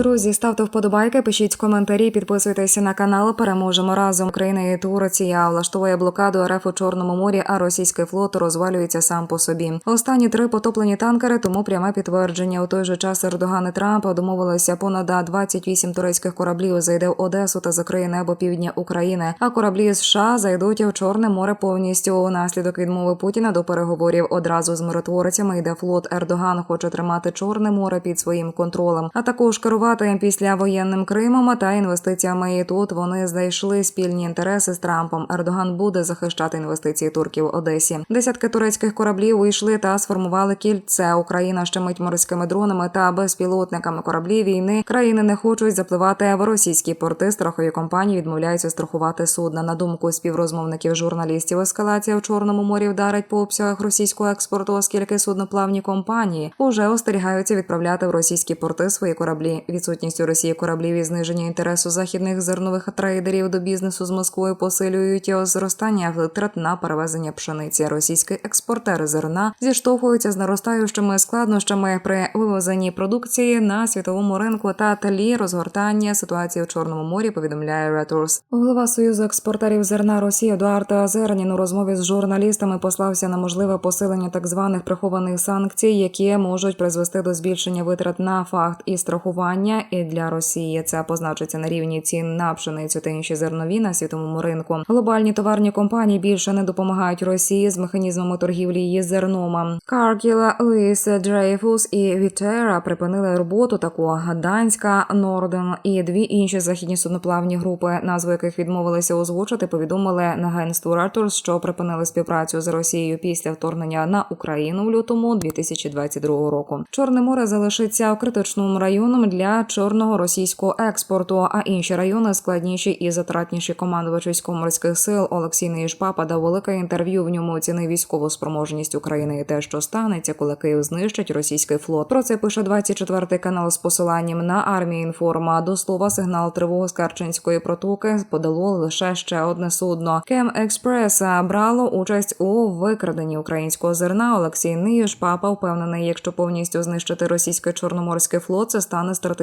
Друзі, ставте вподобайки, пишіть коментарі, підписуйтеся на канал. Переможемо разом. Україна і Турція влаштовує блокаду РФ у Чорному морі, а російський флот розвалюється сам по собі. Останні три потоплені танкери, тому пряме підтвердження. У той же час Ердоган і Трамп домовилися понад 28 турецьких кораблів зайде в Одесу та закриє небо півдня України. А кораблі США зайдуть у Чорне море повністю. Унаслідок відмови Путіна до переговорів одразу з миротворцями йде флот. Ердоган хоче тримати Чорне море під своїм контролем, а також керувати після воєнним Кримом та інвестиціями. І тут вони знайшли спільні інтереси з Трампом. Ердоган буде захищати інвестиції турків в Одесі. Десятки турецьких кораблів вийшли та сформували кільце. Україна щемить морськими дронами та безпілотниками кораблі війни. Країни не хочуть запливати в російські порти. Страхові компанії відмовляються страхувати судна. На думку співрозмовників журналістів, ескалація в чорному морі вдарить по обсягах російського експорту, оскільки судноплавні компанії уже остерігаються відправляти в російські порти свої кораблі. Відсутність у Росії кораблів і зниження інтересу західних зернових трейдерів до бізнесу з Москвою посилюють зростання витрат на перевезення пшениці. Російські експортери зерна зіштовхуються з наростаючими складнощами при вивезенні продукції на світовому ринку та тлі розгортання ситуації у Чорному морі. Повідомляє Reuters. Голова союзу експортерів зерна Росії Едуард Азернін у розмові з журналістами послався на можливе посилення так званих прихованих санкцій, які можуть призвести до збільшення витрат на факт і страхування. І для Росії це позначиться на рівні цін на пшеницю та інші зернові на світовому ринку. Глобальні товарні компанії більше не допомагають Росії з механізмами торгівлі її зерном. Каркіла, Луїс, Дрейфус і Вітера припинили роботу. Таку Данська, Норден і дві інші західні судноплавні групи, назви яких відмовилися озвучити, повідомили на агентству Reuters, що припинили співпрацю з Росією після вторгнення на Україну в лютому 2022 року. Чорне море залишиться критичним районом для чорного російського експорту, а інші райони складніші і затратніші. Командувач військово-морських сил Олексій Неїшпапа дав велике інтерв'ю. В ньому оцінив військову спроможність України і те, що станеться, коли Київ знищить російський флот. Про це пише 24 канал з посиланням на армію інформа. До слова сигнал тривоги з Карчинської протоки подало лише ще одне судно. Кем Експрес брало участь у викраденні українського зерна. Олексій Ниюш впевнений, якщо повністю знищити російський чорноморський флот, це стане стратегічним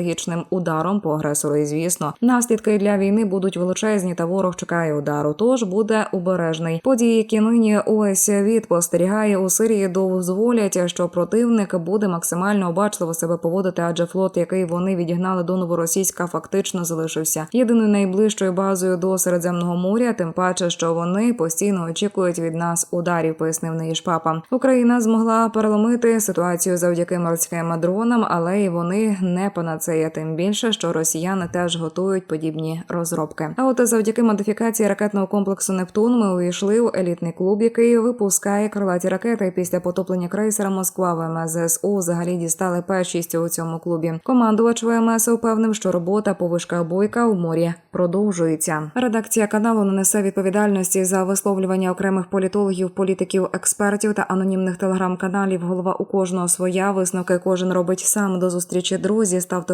ударом по агресору. І звісно, наслідки для війни будуть величезні, та ворог чекає удару. Тож буде обережний. Події, які нині увесь світ спостерігає у Сирії, дозволять, що противник буде максимально обачливо себе поводити, адже флот, який вони відігнали до новоросійська, фактично залишився єдиною найближчою базою до Середземного моря. Тим паче, що вони постійно очікують від нас ударів, пояснив Неїшпапа. Україна змогла переломити ситуацію завдяки морським дронам, але й вони не панацея. Тим більше, що росіяни теж готують подібні розробки. А от завдяки модифікації ракетного комплексу Нептун ми увійшли в елітний клуб, який випускає крилаті ракети. Після потоплення крейсера Москва ВМС ЗСУ взагалі дістали першість у цьому клубі. Командувач ВМС упевнив, що робота по вишках бойка в морі продовжується. Редакція каналу не несе відповідальності за висловлювання окремих політологів, політиків, експертів та анонімних телеграм-каналів. Голова у кожного своя висновки кожен робить сам. До зустрічі друзі. Ставте